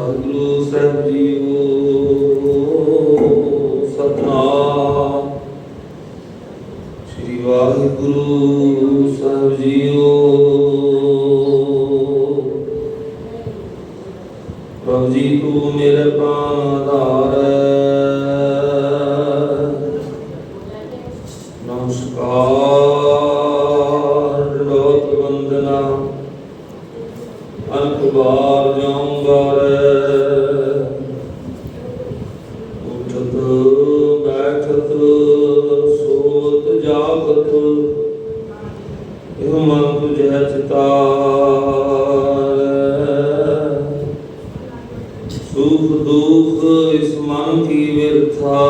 ਗੁਰੂ ਸਾਹਿਬ ਜੀਓ, ਸਤਨਾਮ। ਸ੍ਰੀ ਵਾਹਿਗੁਰੂ ਸਾਹਿਬ ਜੀਓ। ਪ੍ਰਭੂ ਜੀ, ਤੂੰ ਮੇਰੇ ਪ੍ਰਾਨ ਆਧਾਰ ਨਮਸਕਾਰ, ਲੋਕ ਵੰਦਨਾ। ਅਨਕ ਸੁਖ ਦੁਖ ਇਸ ਮਨ ਕੀ ਵਿਰਥਾ,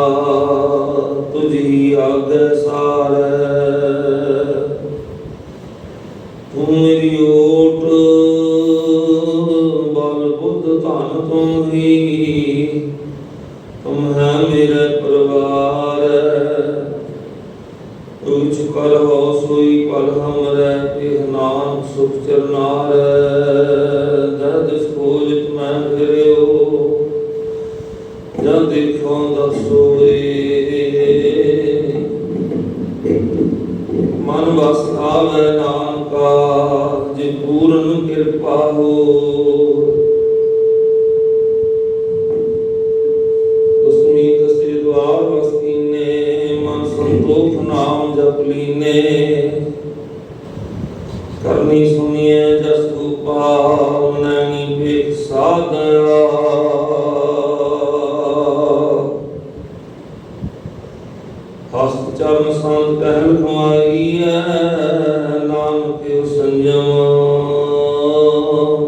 ਤੁਝੀ ਆਗੈ ਸਾਰੈ। ਤੂੰ ਮੇਰੀ ਓਟ, ਬਲ ਬੁੱਧ ਧਨ ਤੂੰ ਹੀ, ਤੁਮ ਹੈ ਮੇਰੇ ਪਰਿਵਾਰ। ਉਚ ਕਰ ਹੋ ਸੋਈ ਪਲ ਹਮਰੇ ਇਹ ਨਾਮ ਸੁਖ ਚਰਨਾਰ। ਦਰਦ ਖੋਜਤ ਮੈਂ ਫਿਰਿਓ ਜਦ ਦੇਖੋ ਦਸੋਏ ਮਨ ਵਸ ਆਵੇ ਨਾਨਕਾ ਜੇ ਪੂਰਨ ਕਿਰਪਾ ਹੋ ਉਸਮੀ ਕਸੇ ਦਵਾਰ ਵਸਤੀਨੇ ਮਨ ਸੰਤੋਖ ਨਾਮ ਜਪ ਲੀਨੇ ਕਰਨੀ ਸੁਣੀਏ ਜਸ ਉਪਾਵ ਨੈਣੀ ਵੇਖ ਸਾਧਿਆ ਚਰਨ ਸੰਤ ਪਹਿਲ ਕਮਾਈ ਹੈ ਨਾਨਕ ਸੰਜਮ?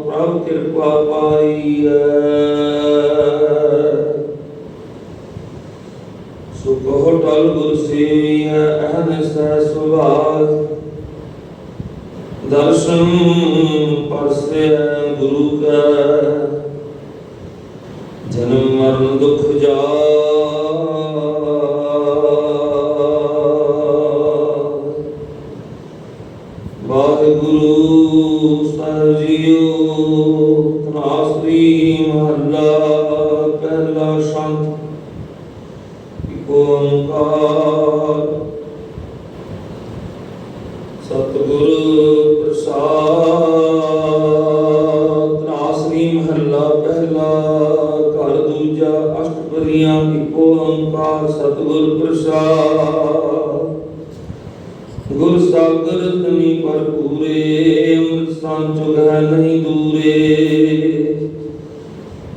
ਪ੍ਰਭ ਕਿਰਪਾ ਪਾਈ ਹੈ ਸੁਖ ਟਲ ਗੁਰ ਸੇਵੀ ਅਹਨ ਸਹਿ ਸੁਭਾਗ। ਦਰਸ਼ਨ ਪਰਸੇ ਗੁਰੂ ਕਾ ਵਾਹਿਗੁਰੂ ਸਾਹਿਬ ਤਨਾਸਰੀ ਮਹੱਲਾ, ਪਹਿਲਾ ਸ਼ੰਤ ਓੰਕਾਰ। ਸਤਿਗੁਰ ਪ੍ਰਸਾਦ ਤਨਾਸਰੀ ਮਹੱਲਾ, ਪਹਿਲਾ ਘਰ ਦੂਜਾ ਅਸ਼ਟਪਦੀਆਂ, ਇਕ ਓੰਕਾਰ, ਸਤਿਗੁਰ ਪ੍ਰਸਾਦ। ਗੁਰ ਸਾਗਰ ਤਨੀ ਭਰਪੂਰੇ, ਅੰਮ੍ਰਿਤ ਸੰਚੁਗ ਹੈ ਨਹੀਂ ਦੂਰੇ।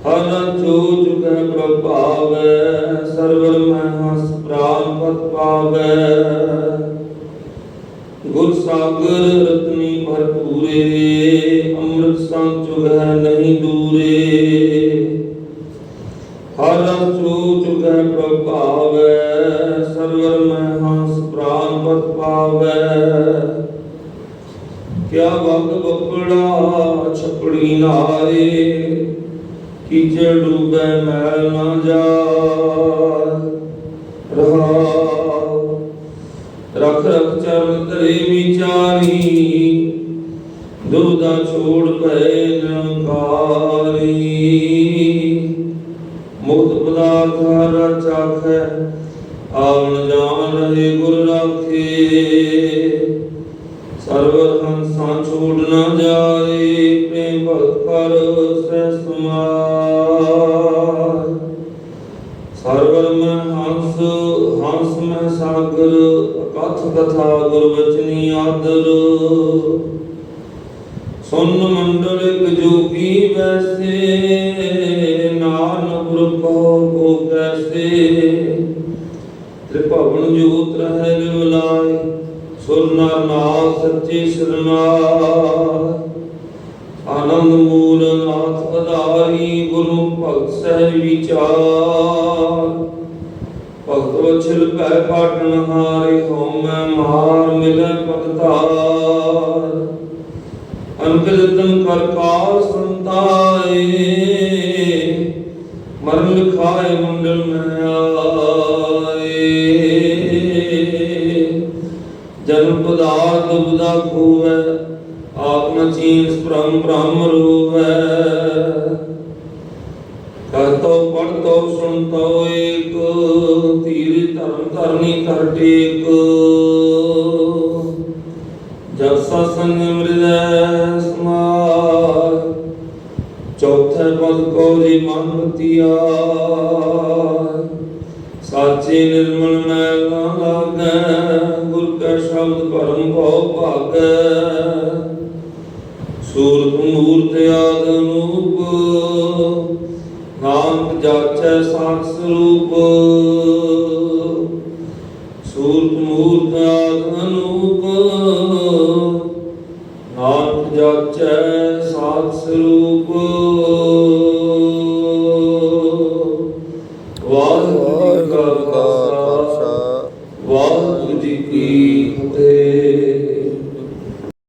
ਹਰ ਚੋ ਚੁਗੈ ਪ੍ਰਭਾਵੈ, ਸਰਵਰ ਮੈਂ ਹਸ ਪ੍ਰਾਨ ਪਤ ਪਾਵੈ। ਗੁਰ ਸਾਗਰ ਰਤਨੀ ਭਰਪੂਰੇ, ਅੰਮ੍ਰਿਤ ਸੰਚੁਗ ਹੈ ਨਹੀਂ ਦੂਰੇ। ਹਰ ਚੋ ਚੁਗੈ ਪ੍ਰਭਾਵੈ, ਸਰਵਰ ਮੈਂ ਬਪੜਾ ਨਾਰੇ ਕੀਚੇ ਡੂਬੈ ਮੈਲ ਨਾ ਜਾ ਰਹਾ ਰਖ ਰਖ ਚਰਨ ਧਰੇ ਵਿਚਾਰੀ ਦੁਬਦਾ ਛੋੜ ਪਏ ਨਿਰੰਕਾਰੀ। ਮੁਕਤ ਪਦਾਰਥ ਹਰ ਚਾਖੈ, ਆਵਣ ਜਾਣ ਰਹੇ ਗੁਰ ਸਰਵਰ ਹੰਸਾਂ ਛੋੜ ਨਾ ਜਾਏ, ਪ੍ਰੇਮ ਭਗਤ ਕਰ ਸਹਿ ਸਮਾਰ ਸਰਵਰ ਹੰਸ ਹੰਸ ਮੈਂ ਸਾਗਰ, ਅਕਥ ਕਥਾ ਗੁਰ ਬਚਨੀ ਆਦਰ। ਸੁਨ ਮੰਡਲ ਇਕ ਜੋਗੀ ਵੈਸੇ, ਨਾਨਕ ਗੁਰ ਕੋ ਕੋ ਕੈਸੇ। ਤ੍ਰਿਭਵਨ ਜੋਤ ਰਹਿ ਲਿਵਲਾਈ ਸੁਰ ਨਰ ਨਾਥ ਸੱਚੇ ਸਰਨਾਥ। ਆਨੰਦ ਮੂਲ ਨਾਥ ਅਧਾਰੀ ਗੁਰੂ ਭਗਤ ਸਹਿ ਵਿਚਾਰ। ਭਗਤ ਵਛਲ ਪੈ ਪਾਟਨ ਹਾਰੇ ਹਉਮੈ ਮਾਰ ਮਿਲੈ ਭਗਤਾਰ। ਅਨਕਲਤਨ ਕਰ ਕਾਲ ਸੰਤਾਏ, ਮਰਨ ਲਿਖਾਏ ਮੰਡਲ ਮੈਂ ਜਨਮ ਦੁਬਦਾ ਖੋਵੈ ਆਤਮ ਚੀਨ ਪ੍ਰਮ ਬ੍ਰਹਮ ਰੂਪ ਹੈ। ਪੜਤੋ ਸੁਣਤੋ ਏਕ ਧੀਰ ਧਰਮ ਧਰਨੀ ਕਰ ਟੇਕ। ਜਬ ਸਤਸੰਗ ਮਿਲੈ ਸਮਾਜ ਚੌਥੇ ਪਦ ਕੋ ਜੀ ਮਨ ਬਤੀਆ ਸਾਚੇ ਨਿਰਮਲ ਸ਼ਬਦ ਪਰਮ ਭਉ ਭਾਗੈ। ਸੂਰਤ ਮੂਰਤ ਆਦ ਅਨੂਪ। ਨਾਨਕ ਜਾਚੈ ਸਾਖ ਸਰੂਪ। ਸੂਰਤ ਮੂਰਤ ਆਦ ਅਨੂਪ। ਨਾਨਕ ਜਾਚੈ ਸਾਖ ਸਰੂਪ।